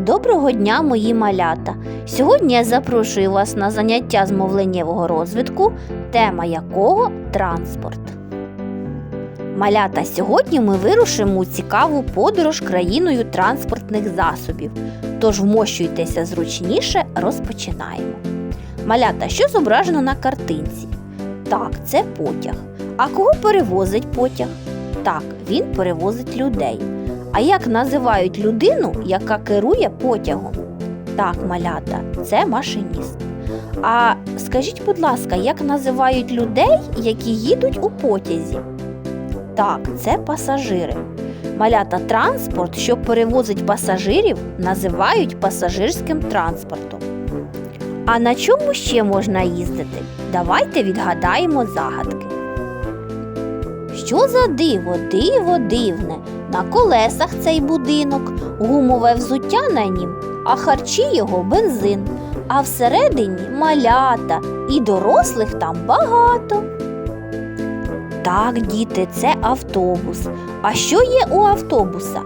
Доброго дня, мої малята! Сьогодні я запрошую вас на заняття з мовленнєвого розвитку, тема якого транспорт. Малята, сьогодні ми вирушимо у цікаву подорож країною транспортних засобів. Тож вмощуйтеся зручніше, розпочинаємо. Малята, що зображено на картинці? Так, це потяг. А кого перевозить потяг? Так, він перевозить людей. А як називають людину, яка керує потягом? Так, малята, це машиніст. А скажіть, будь ласка, як називають людей, які їдуть у потязі? Так, це пасажири. Малята транспорт, що перевозить пасажирів, називають пасажирським транспортом. А на чому ще можна їздити? Давайте відгадаємо загадки. Що за диво, диво дивне? На колесах цей будинок, гумове взуття на нім, а харчі його бензин. А всередині малята і дорослих там багато. Так, діти, це автобус. А що є у автобуса?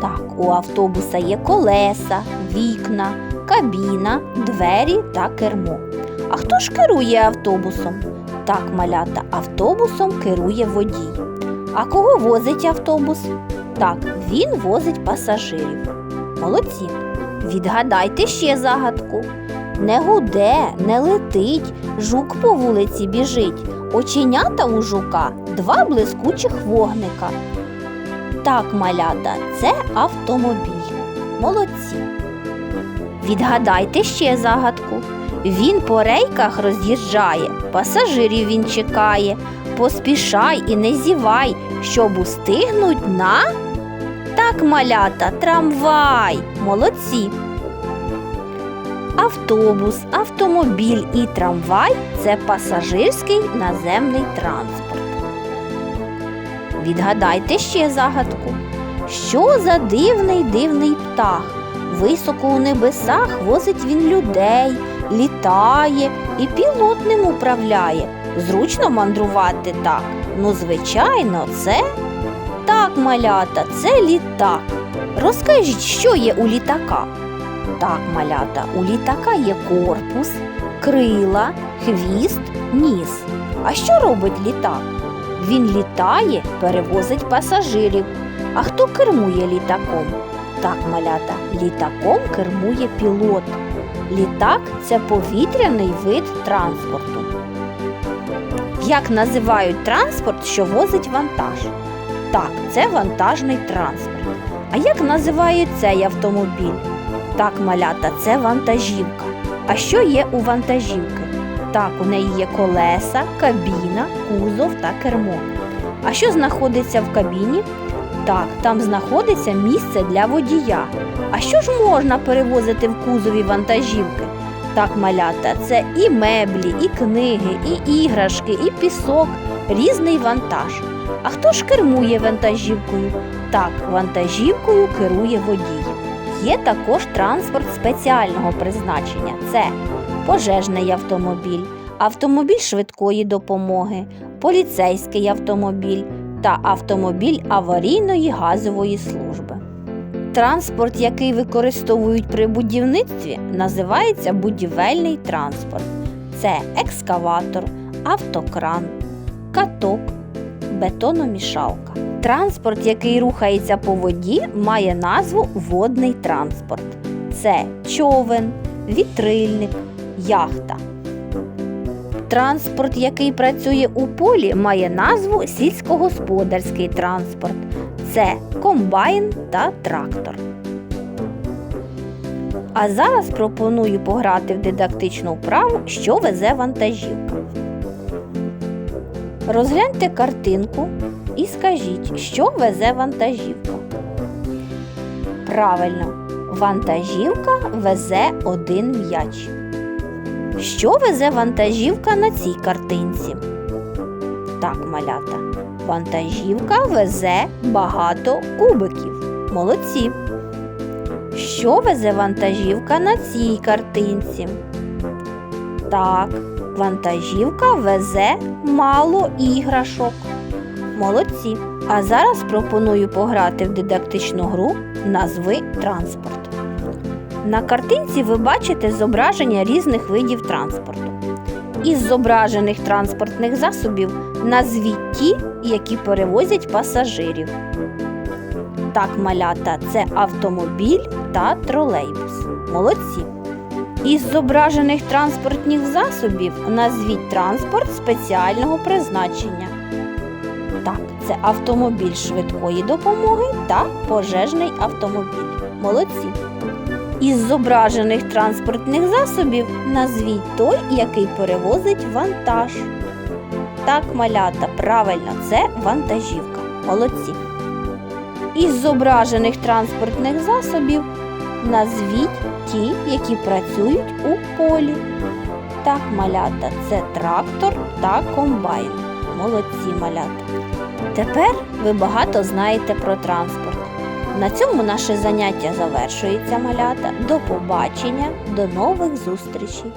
Так, у автобуса є колеса, вікна, кабіна, двері та кермо. А хто ж керує автобусом? Так, малята, автобусом керує водій. А кого возить автобус? Так, він возить пасажирів. Молодці. Відгадайте ще загадку. Не гуде, не летить, жук по вулиці біжить. Оченята у жука два блискучих вогника. Так, малята, це автомобіль. Молодці. Відгадайте ще загадку. Він по рейках роз'їжджає, пасажирів він чекає. Поспішай і не зівай, щоб устигнуть на. Так, малята, трамвай. Молодці. Автобус, автомобіль і трамвай це пасажирський наземний транспорт. Відгадайте ще загадку. Що за дивний дивний птах? Високо у небесах возить він людей, літає і пілот ним управляє. Зручно мандрувати так. Ну, звичайно, це так, малята, це літак. Розкажіть, що є у літака? Так, малята, у літака є корпус, крила, хвіст, ніс. А що робить літак? Він літає, перевозить пасажирів. А хто кермує літаком? Так, малята, літаком кермує пілот. Літак це повітряний вид транспорту. Як називають транспорт, що возить вантаж? Так, це вантажний транспорт. А як називають цей автомобіль? Так, малята, це вантажівка. А що є у вантажівки? Так, у неї є колеса, кабіна, кузов та кермо. А що знаходиться в кабіні? Так, там знаходиться місце для водія. А що ж можна перевозити в кузові вантажівки? Так, малята, це і меблі, і книги, і іграшки, і пісок, різний вантаж. А хто ж кермує вантажівкою? Так, вантажівкою керує водій. Є також транспорт спеціального призначення. Це пожежний автомобіль, автомобіль швидкої допомоги, поліцейський автомобіль та автомобіль аварійної газової служби. Транспорт, який використовують при будівництві, називається будівельний транспорт. Це екскаватор, автокран, каток, бетономішалка. Транспорт, який рухається по воді, має назву водний транспорт. Це човен, вітрильник, яхта. Транспорт, який працює у полі, має назву сільськогосподарський транспорт. Це комбайн та трактор. А зараз пропоную пограти в дидактичну вправу, що везе вантажівка. Розгляньте картинку і скажіть, що везе вантажівка. Правильно, вантажівка везе один м'яч. Що везе вантажівка на цій картинці? Так, малята. Вантажівка везе багато кубиків. Молодці. Що везе вантажівка на цій картинці? Так, вантажівка везе мало іграшок. Молодці. А зараз пропоную пограти в дидактичну гру Назви транспорт. На картинці ви бачите зображення різних видів транспорту. Із зображених транспортних засобів назвіть ті, які перевозять пасажирів. Так, малята, це автомобіль та тролейбус. Молодці. Із зображених транспортних засобів назвіть транспорт спеціального призначення. Так, це автомобіль швидкої допомоги та пожежний автомобіль. Молодці. Із зображених транспортних засобів назвіть той, який перевозить вантаж. Так, малята, правильно, це вантажівка. Молодці. Із зображених транспортних засобів назвіть ті, які працюють у полі. Так, малята, це трактор та комбайн. Молодці малята. Тепер ви багато знаєте про транспорт. На цьому наше заняття завершується, малята. До побачення, до нових зустрічей!